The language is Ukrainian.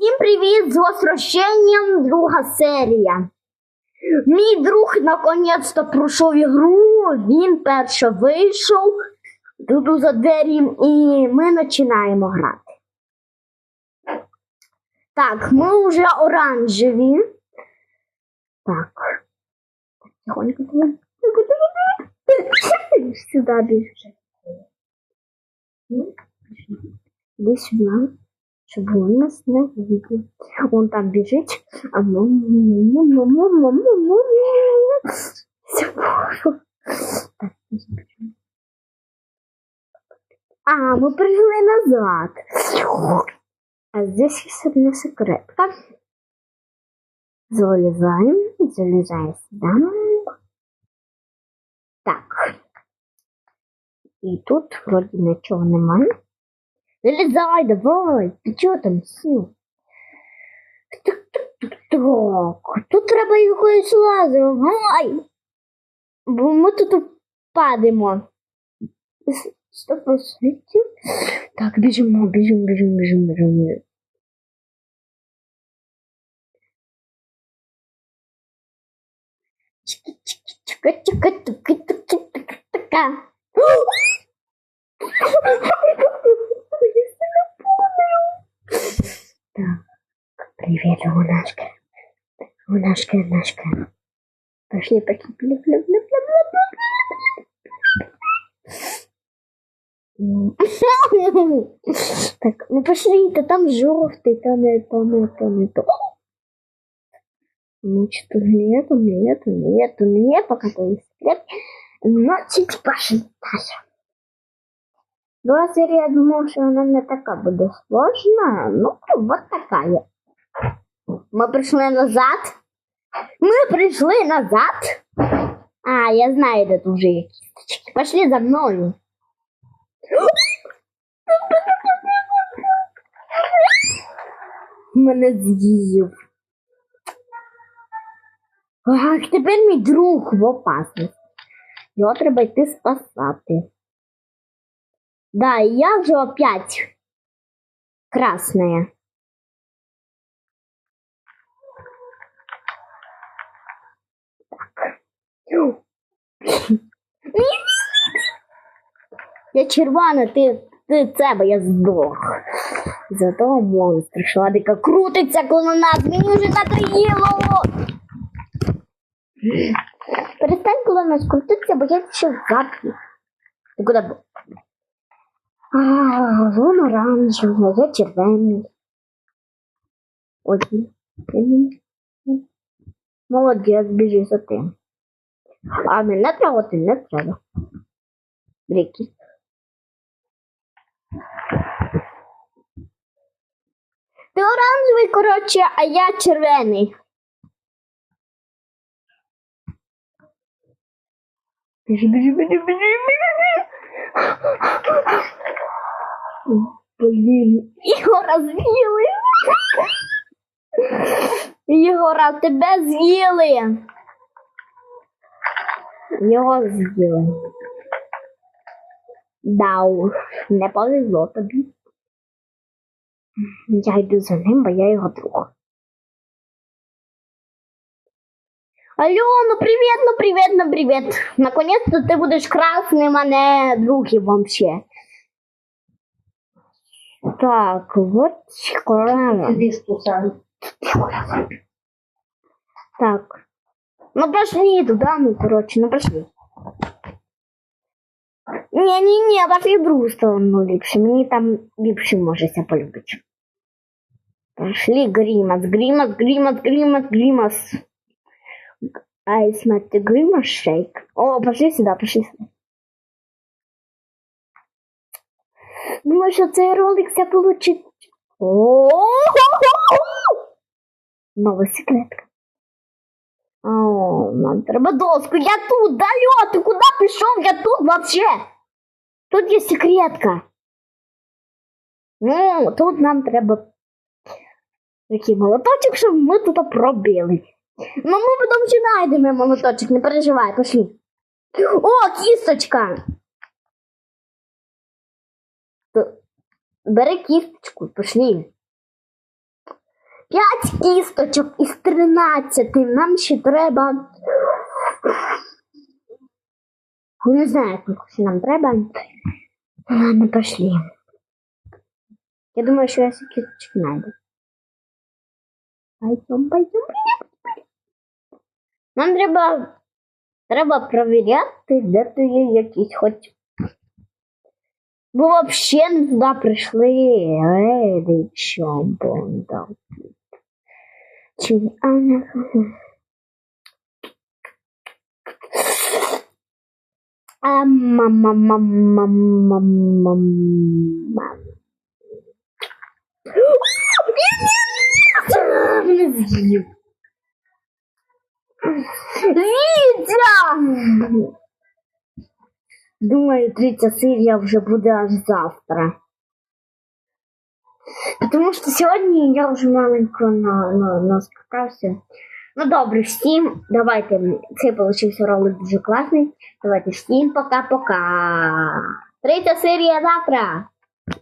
Всім привіт з возвращенням, друга серія. Мій друг наконець-то пройшов ігру, він перше вийшов тут за двері, і ми починаємо грати. Так, ми вже оранжеві. Так. Тихонько. Сюди біжи. Іди сюди. Щоб он нас не видел. Он там бежит, а Все пошло. Так. А, мы пришли назад. А здесь есть одна секретка. Залезаем, залезаем сюда. Так. І тут вроді нічого немає. Залезай, давай. Ти чого там сів? Так. Тут треба якоюсь лазером. Давай. Бо ми тут падаємо. Сто процентів. Так, біжимо, біжимо, біжимо, біжимо, біжимо. Чика-чика-чика-чика-чика-чика. Привет, Лунашка. Лунашка, Лунашка. Пошли, пошли, пли, пли, пли, Так, ну пошли, то там жовтий, то не то, не то, не то. Ну, что-то нету, нету, нету, нет, пока то есть секрет. Значит, пошли дальше. Друга серія я думав, що вона не така буде сложна. Ну, от така є. Ми прийшли назад. Ми прийшли назад. А, я знаю, де тут вже є кісточки. Пошли за мною. Мене з'їв. Ах, тепер мій друг в опасності. Його треба йти спасати. Да, я же опять красная. Так. Я червона, ти, ти це, бо я здох. Зато монстр шладика крутиться коло нас, мені вже надоїло. Перестань коло нас крутитися, бо я ще зап'ю. Ти куди? б- а, вон оранжевий, я червоний. Один. Молодець, біжи за тим. А мене трогати не треба. Бріки. Ти оранжевий, коротше, а я червоний. Біжи, біжи, біжи, біжи, біжи. Блін, Ігора з'їли. Ігора, тебе з'їли. Його з'їли. Да уж, не повезло тобі. Я йду за ним, бо я його друг. Алло, ну привет, ну привет, ну привет. Наконец-то ты будешь красным, а не другим вообще. Так, вот крана. Так. Ну пошли туда, ну короче, ну пошли. Не-не-не, пошли в другу сторону ліпше. Мені там ліпше можеся полюбити. Пошли Гримас, Гримас, Гримас, Гримас, Гримас. Ай, смотри, Гримас шейк. О, пошли сюда, пошли сюда. Думаю, що цей ролик все получить. О, Нова секретка. О, нам треба доску. Я тут, Далё, ты куда пішов? Я тут вообще. Тут є секретка. Ну, тут нам треба такий молоточок, щоб ми тут пробили. Ну, ми потім ще знайдемо молоточок, не переживай, пошли. О, кісточка! Бери кісточку, пошли. 5 кісточок із 13. Нам ще треба. Не знаю, скільки нам треба. Ладно, пошли. Я думаю, що я всі кісточки знайду. Пойдем, пойдем, пойдем. Нам треба, треба провіряти, де то є якісь хоч. Бо взагалі туди прийшли. Ей, що бонда. Чи а не а мама мама мама мама Мене з'їв. Вітя! Думаю, третя серія вже буде аж завтра. Тому що сьогодні я вже маленько на, на, наскакався. Ну добре, всім давайте. Цей получився ролик дуже класний. Давайте всім пока-пока. Третя серія завтра.